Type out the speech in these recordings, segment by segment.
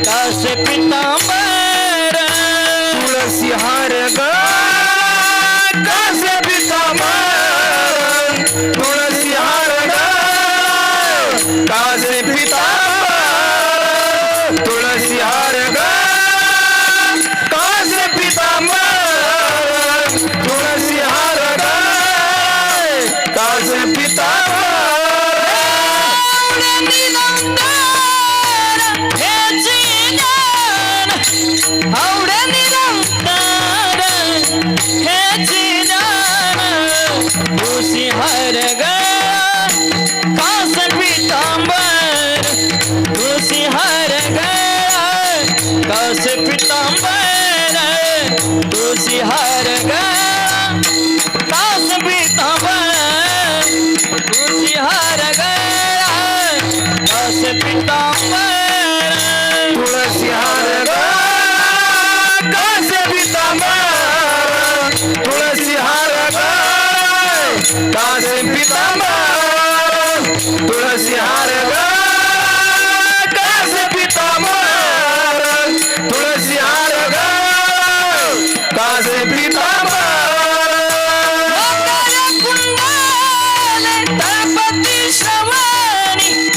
पिता से पिता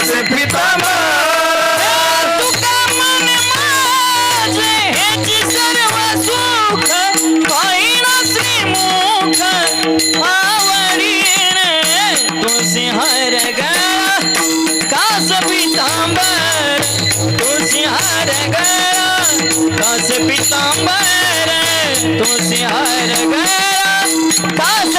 दास पितामा तुका मुख आवडीण तुझी हर ग कास पितांबर तुझी हर ग पितांबर। तुझी हर ग कास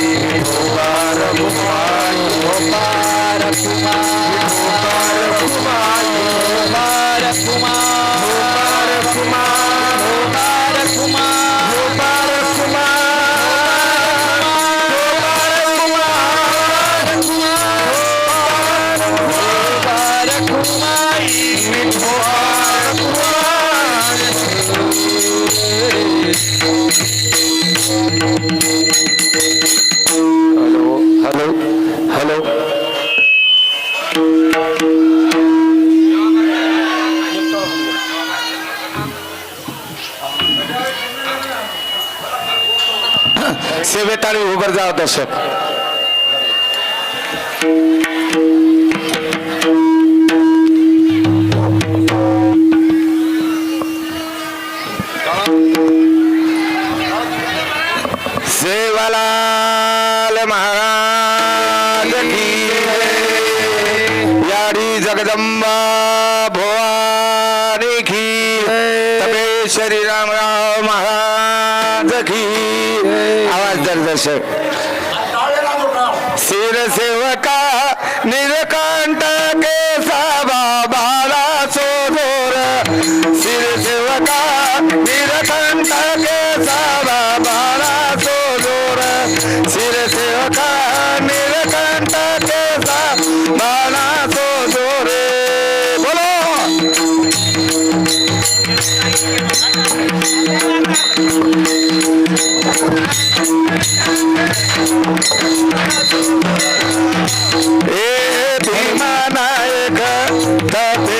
Dios. होकर जाओ दर्शक से महाराज की जगदंबा भुवा করেছে the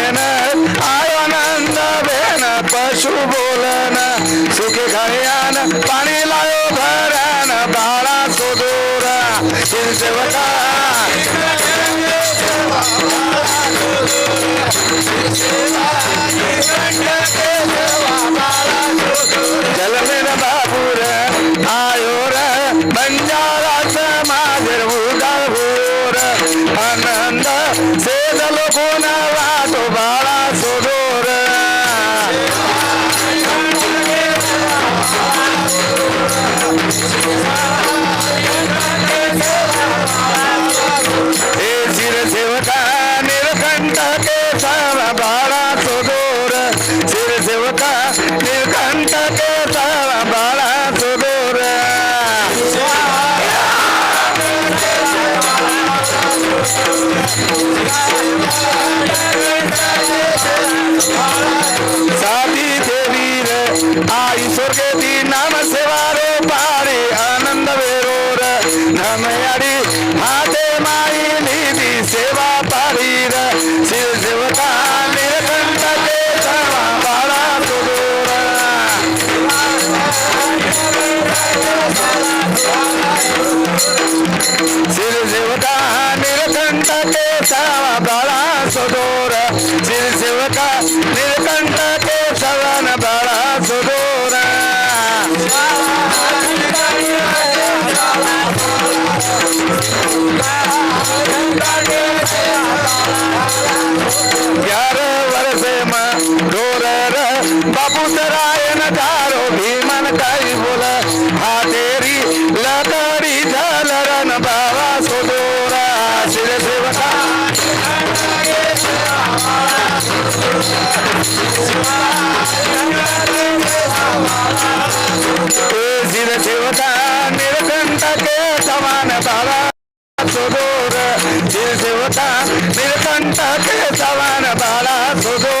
शिवता शिवता ಕಂಠ ಕೇಶವನ ಬಳ ಸುದೂರ ಯಾರ ವರಸೇಮ ಡೋರರ ಬಾಬುಸರಾಯನ ದಾರೋ ಭೀಮನ ಕೈ ಬೋಲ మిరకంట కేశవన బాల సుధో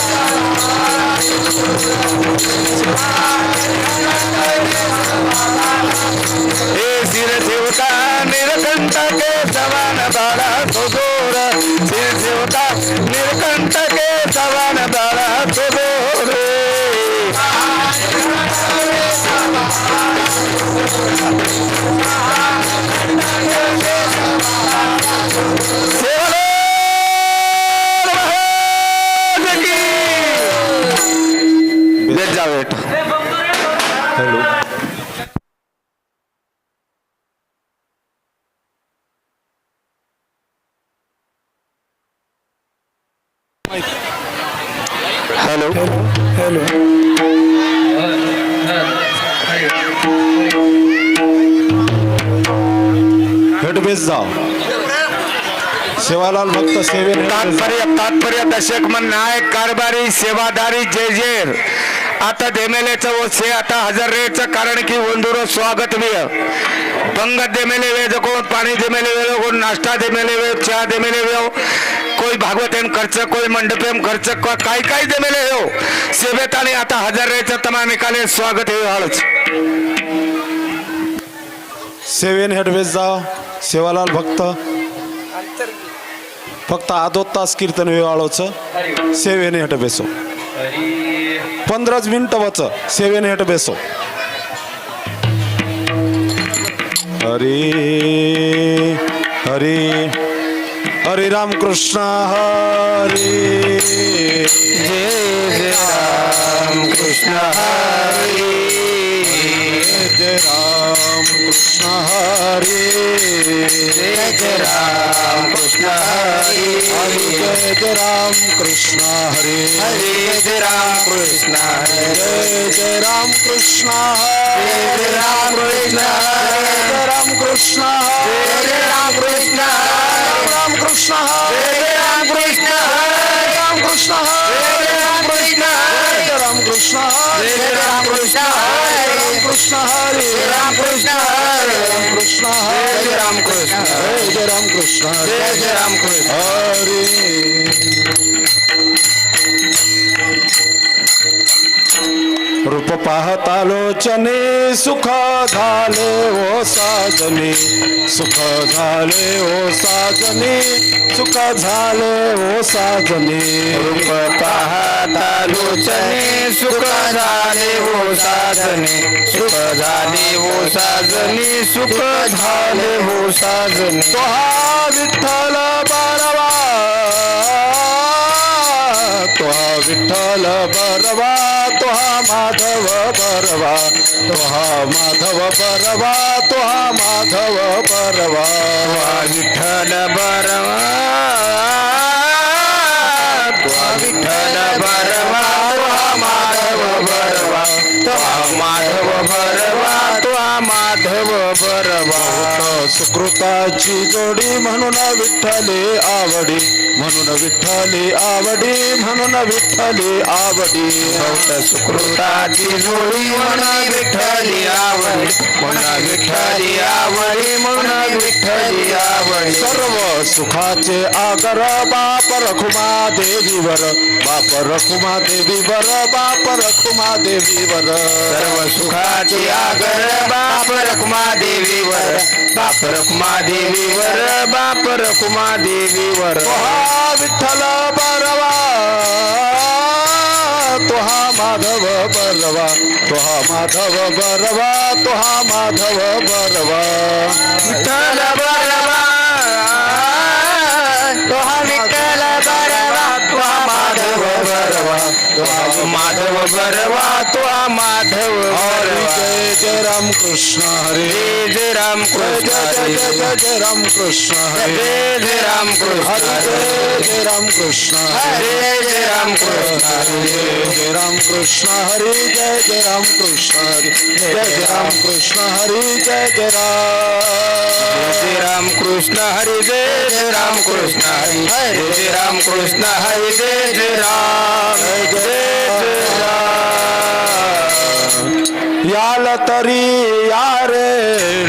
हे सिर देवता भेन जवान बाळा तो गोर सिर देवता न जवान बाळा तो गोर Thank you. देत जा बेटा हॅलो. हॅलो. हेडबेस जाव सेवालाल भक्त सेवेने तात्पर्य तात्पर्य दशक मन नायक कारभारी सेवादारी जय जय. आता देमेलेचं व से आता हजर रेचं कारण की वंदुर स्वागत विय पंगत देमेले वे कोण पाणी देमेले वे कोण नाश्ता देमेले वे चहा देमेले वेळ कोई भागवतेम खर्च कोई मंडपेम खर्च काही काही देमेले हो सेवेत आणि आता हजर रेचं तमा निकाले स्वागत हे हळच. सेवेन हेडवेज जा सेवालाल भक्त. फक्त आदो तास कीर्तन वेवाळोचं सेवेने हेट पंधराच मिनिटं वच. सेवेने हेट बेसो. हरी हरी हरे राम कृष्ण हरी. जय जय राम कृष्ण हरी. जय राम कृष्ण हरी जय जय राम कृष्ण हरी हरी जय जय राम कृष्ण हरी हरे जय राम कृष्ण हरे जय जय राम कृष्ण हरे जय राम कृष्ण जय राम कृष्ण जय हरे राम कृष्ण राम कृष्ण हरे जय राम कृष्ण राम कृष्ण हरे जय राम कृष्ण जय राम कृष्ण हरे जय राम कृष्ण जय राम कृष्ण जय जय राम कृष्ण हरे. रूप पाहता लोचने सुख झाले ओ साजने सुख झाले ओ साजने सुख झाले ओ साजने. रूप पाहता लोचने सुख झाले हो साजने सुख झाले हो साजने सुख झाले हो साजने. तो हा विठ्ठल बरवा तो हा विठ्ठल बरवा. हा माधव बरवा तो हा माधव बरवा तो हा माधव बरवा विठ्ठल बरवा तुहा विठ्ठल बरवा तुहा माधव बरवा तुहा माधव बरवा तुहा माधव बरवा सुकृताची जोडी म्हणून विठ्ठले आवडी. म्हणून विठ्ठले आवडे म्हणून विठ्ठले आवडे. सुकृताची जोडी म्हणून विठ्ठली आवडे. म्हणा विठ्ठली आवडे म्हणा विठ्ठली आवडे. सर्व सुखाचे आगर बाप रखुमा देवीवर बाप रखुमा देवीवर बाप रखुमा देवीवर सर्व सुखाचे आगर बाप रखुमा देवीवर बाप रखुमा देवीवर बाप रखुमा देवीवर विठ्ठल बरवा तुहा माधव बरवा तुहा माधव बरवा तुहा माधव बरवा. विठ्ठल बरवा तुहा माधव बरवा तो हा माधव हरी बरवा जय जय राम कृष्ण हरे जय जय राम जय कृष्ण जय जय जय जय राम कृष्ण हरे जय जय राम हरी कृष्ण जय जय राम कृष्ण हरे जय जय राम कृष्ण जय जय राम कृष्ण हरी जय जय राम कृष्ण हरी जय जय राम कृष्ण हरी जय जय जय राम राम कृष्ण हरी जय जय राम कृष्ण हरी जय जय राम कृष्ण हरी जय जय राम जय जय राम याल तरी यारे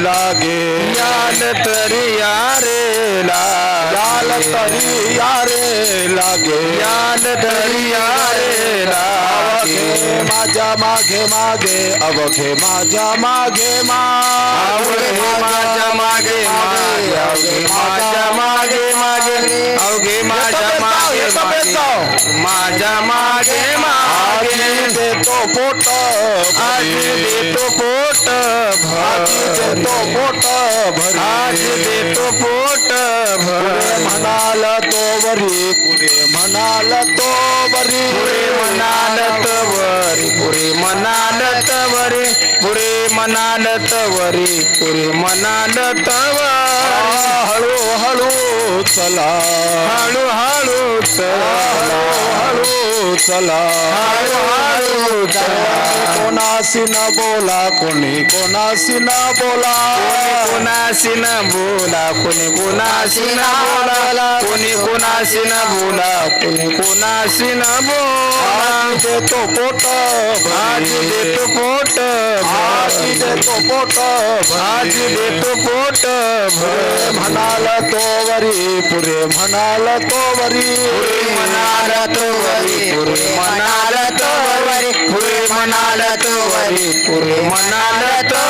लागे। याल तरी यारे याल लाल तरी यारे लागे। याल तरी यारे लागे। माझ्या मागे मागे अवघे माझ्या मागे अवघे माझ्या मागे मागे मागे माझ्या मागे मागे. देतो पोट आज भरी. देतो पोट आजी देतो भर पोट भरी. आज देतो पोट भर. म्हणाल तो वरी. पुढे म्हणाल तो वरी. पुढे म्हणाल तवरी पुढे म्हणाल तवरी पुढे म्हणाल तवरी पुढे म्हणाल तवरी हळू हळू. चला. हळू हळू हळू हळू चला. हळू चला. कोणाशी न बोला कोणी कोणाशी न बोला. कोणाशी न बोला कोणी कोणाशी न बोला. कोणी कोणाशी न बोला कोणी कोणाशी न बोला. देतो पोट भरी. देतो पोट. आजी भर देतो पोट भरी. देतो पोट पुरे म्हणाल तो वरी पुरे म्हणाल तो वरी. म्हणाल तो वरी पुढे म्हणाल तो वरी. पुढे म्हणाल तो वरी पुढे म्हणाल तो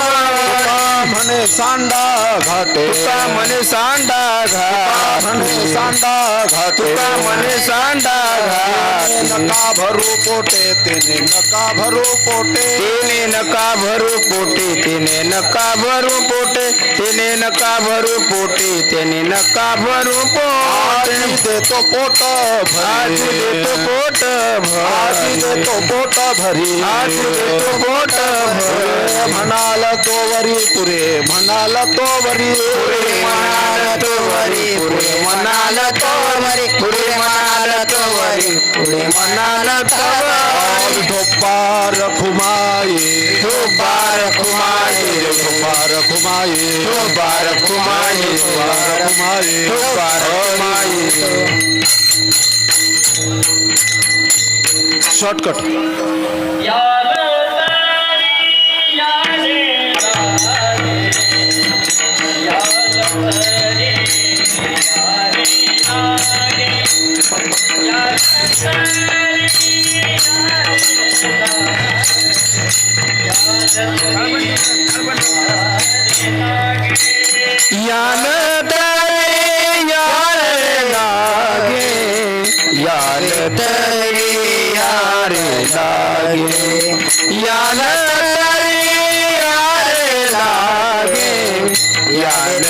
म्हणे सांडा घाटे. तुका म्हणे सांडा घाट. म्हणे सांडा घाटे. तुका म्हणे सांडा घाट. नका भरू पोटे तेने नका भरू पोटे. तिने नका भरू पोटे तिने नका भरू पोटे. तिने नका भरू पोटे त्याने नका भरू पोटे. देतो पोट भरी. देतो पोट देतो भरी. देतो पुरे भर. म्हणाल तो वरी पुरे म्हणाल तो वरी. पुढे म्हणाल तो वरी पुढे म्हणाल तो वरी पुढे म्हणाल तो वरी पुढे म्हणाल तो वरी. विठोबा रखुमाये तो बार कुमारी विठोबा रखुमाये तो बार कुमारी विठोबा शॉर्टकट. यान यान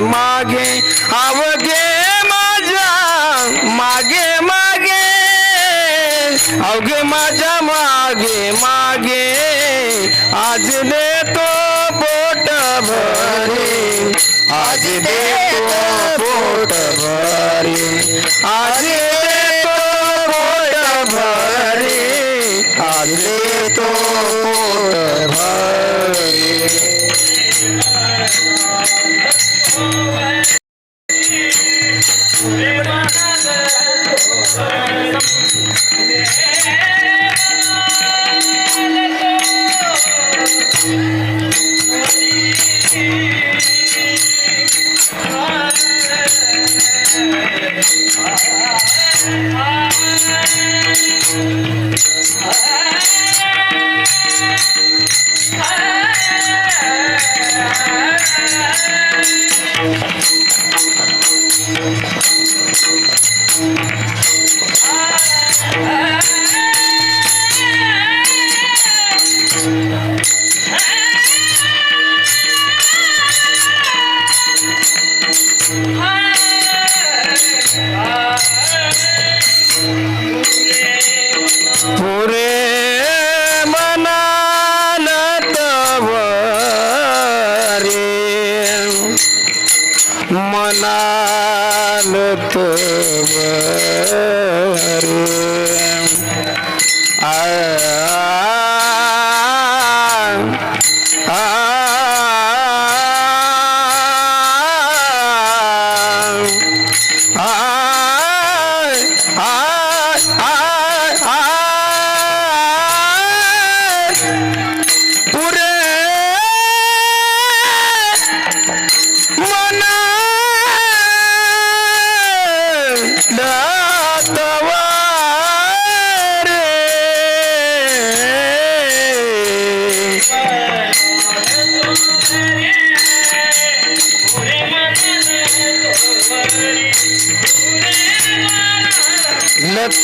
मागे अवगे मज़ा मागे मागे अवगे मज़ा मागे मागे. आज दे तो पोट भरे आज दे तो पोट भरे आज दे तो पोट भरे आज दे तो पोट भरे somewhere.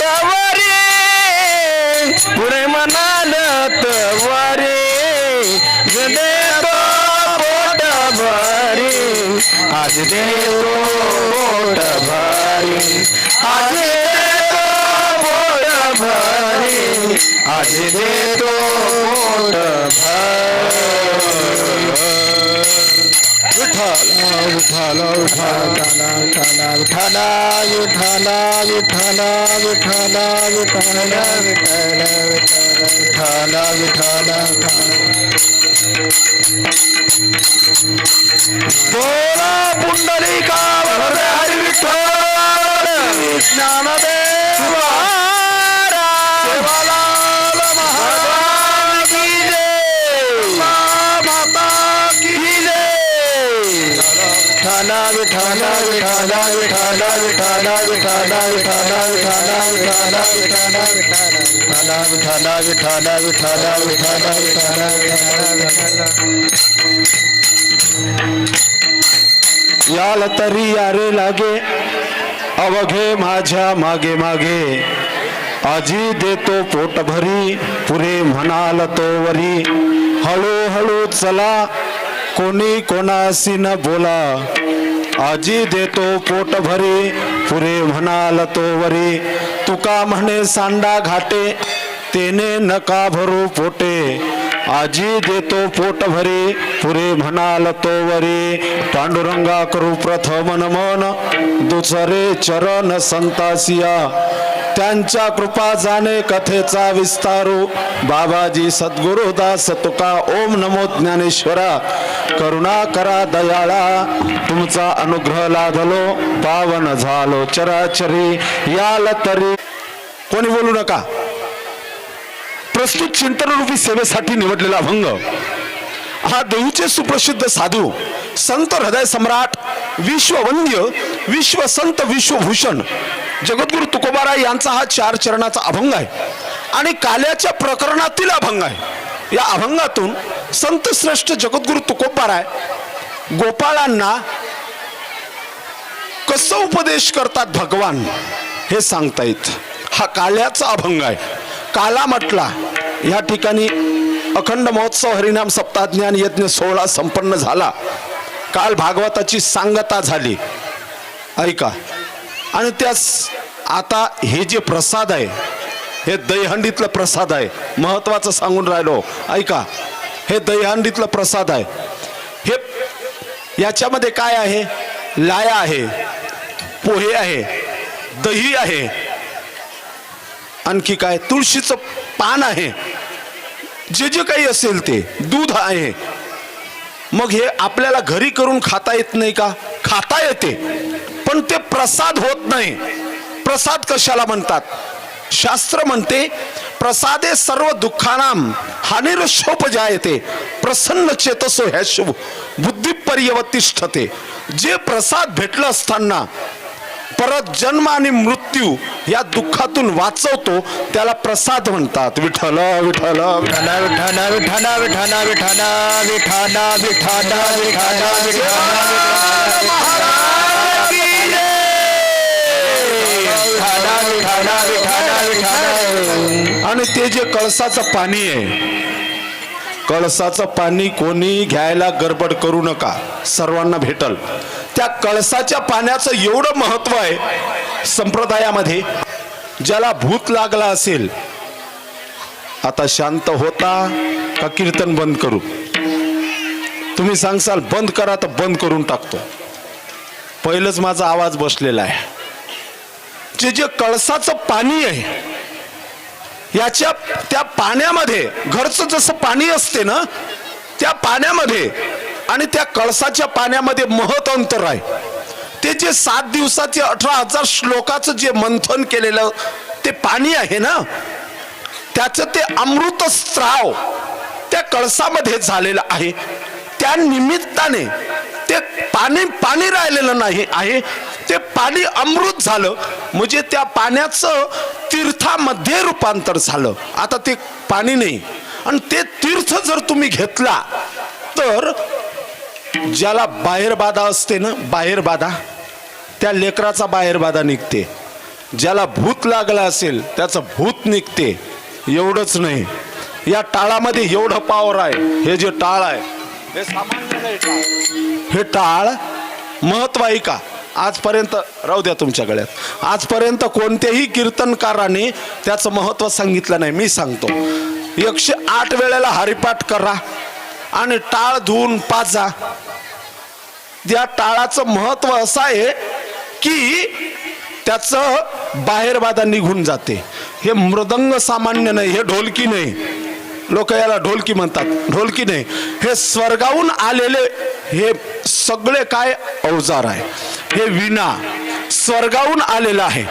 तवारे पुढे म्हणाल तवरे. देतो पोट भरी आज देतो पोट भारी आज देतो पोट भारी आज देतो पोट भारी विठाला विठाला विठाला विठाला विठाला विठाला विठाला विठाला विठाला विठाला विठाला बोला पुंडलिका वरदे हरी विठ्ठल ज्ञानदेव महाराज सेवालाल महाराज विठाला विठाला विठाला विठाला विठाला विठाला विठाला विठाला विठाला विठाला विठाला विठाला विठाला विठाला विठाला विठाला विठाला याल तरी यारे लागे अवघे माझ्या मागे मागे आजी देतो पोट भरी पुरे म्हणाल तो वरी हळूहळू चला कोणी कोणाशी न बोला आजी देतो पोट भरी पुरे म्हणाल तो वरी. तुका म्हणे सांडा घाटे तेने नका भरू पोटे. आजी देतो पोट भरी पुरे म्हणाल तो वरी. पांडुरंगा करू प्रथम नमन दुसरे चरण संतासिया. त्यांच्या कृपा जाणे कथेचा विस्तारू. बाबाजी सद्गुरुदास तुका ओम नमो ज्ञानेश्वरा. करुणा करा दयाळा तुमचा अनुग्रह लाधलो पावन झालो चराचरी याल तरी कोणी बोलू नका. प्रस्तुत चिंतनरूपी सेवेसाठी निवडलेला अभंग. हा देहूचे सुप्रसिद्ध साधू संत हृदय सम्राट विश्ववंद्य विश्व संत विश्वभूषण जगद्गुरु तुकोबाराय यांचा हा चार चरणाचा अभंग आहे. आणि काल्याच्या प्रकरणातील अभंग आहे. या अभंगातून संत श्रेष्ठ जगद्गुरु तुकोबाराय गोपाळांना कसं उपदेश करतात भगवान हे सांगता येत हा काल्याचा अभंग आहे. काला म्हटला या ठिकाणी अखंड महोत्सव हरिनाम सप्ताज्ञान यज्ञ सोहळा संपन्न झाला. काल भागवताची सांगता झाली. ऐका. आणि त्यास आता हे जे प्रसाद आहे हे दहीहंडीतलं प्रसाद आहे. महत्वाचं सांगून राहिलो. ऐका हे दहीहंडीतलं प्रसाद आहे. हे याच्यामध्ये काय आहे? लाया आहे पोहे आहे दही आहे. आणखी काय? तुळशीचं पान आहे. जे जे काही असेल ते दूध आहे. मग हे आपल्याला घरी करून खाता येत नाही का? खाता येते. पण ते प्रसाद होत नाही. प्रसाद कशाला म्हणतात? शास्त्र म्हणते प्रसादे सर्व दुःखानाम हानिरशोपजायते प्रसन्न चेतसो ह्या शुभ बुद्धिपर्यवतिष्ठते जे प्रसाद भेटलं असताना परत जन्म आणि मृत्यू या दुःखातून वाचवतो त्याला प्रसाद म्हणतात विठ्ठल विठ्ठल विठ्ठल. विठाना विठाना विठाना विठाना विठाना विठाना विठाना आणि ते जे कळसाचं पाणी आहे कळसाचं पाणी कोणी घ्यायला गडबड करू नका सर्वांना भेटल. त्या कळसाच्या पाण्याचं एवढं महत्त्व आहे संप्रदायामध्ये ज्याला भूत लागला असेल आता शांत होता का कीर्तन बंद करू? तुम्ही सांगसाल बंद करा तर बंद करून टाकतो. पहिलंच माझा आवाज बसलेला आहे. जे जे कळसाचं पाणी आहे याच्या त्या पाण्यामध्ये घरचं जसं पाणी असते ना त्या पाण्यामध्ये आणि त्या कळसाच्या पाण्यामध्ये महत अंतर आहे. ते जे सात दिवसाचे अठरा हजार श्लोकाचं जे मंथन केलेलं ते पाणी आहे ना त्याचं ते अमृत स्त्राव त्या कळसामध्ये झालेलं आहे. त्या निमित्ताने ते पाणी पाणी राहिलेलं नाही आहे. ते पाणी अमृत झालं. म्हणजे त्या पाण्याचं तीर्थामध्ये रूपांतर झालं. आता ते पाणी नाही. आणि ते तीर्थ जर तुम्ही घेतला तर ज्याला बाहेर बाधा असते ना बाहेर बाधा त्या लेकराचा बाहेर बाधा निघते. ज्याला भूत लागला असेल त्याचं भूत निघते. एवढंच नाही. या टाळामध्ये एवढं पावर आहे. हे जे टाळ आहे हे सामान्य नाही टाळ. हे टाळ महत्त्व आहे का? आजपर्यंत राहू द्या तुमच्या गळ्यात. आजपर्यंत कोणत्याही कीर्तनकाराने त्याचं महत्त्व सांगितलं नाही. मी सांगतो. एकशे आठ वेळेला हरिपाठ करा आणि टाळ धुवून पाजा. त्या टाळाचं महत्त्व असं आहे की त्याचं बाहेरबाधा निघून जाते. हे मृदंग सामान्य नाही हे ढोलकी नाही. लोक याला ढोलकी म्हणतात. ढोलकी नाही. हे स्वर्गाहून आलेले हे सगळे काय अवजार आहे. हे विना स्वर्गाहून आलेलं आहे.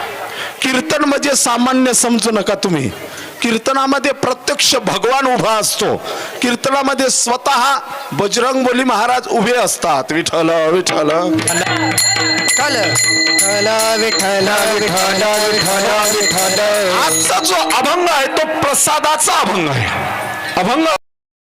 कीर्तन म्हणजे सामान्य समजू नका तुम्ही. कीर्तनामध्ये प्रत्यक्ष भगवान उभा असतो. कीर्तनामध्ये स्वतः बजरंगबली महाराज उभे असतात. विठ्ठल विठ्ठल. आजचा जो अभंग आहे तो प्रसादाचा अभंग आहे. 小鹏哥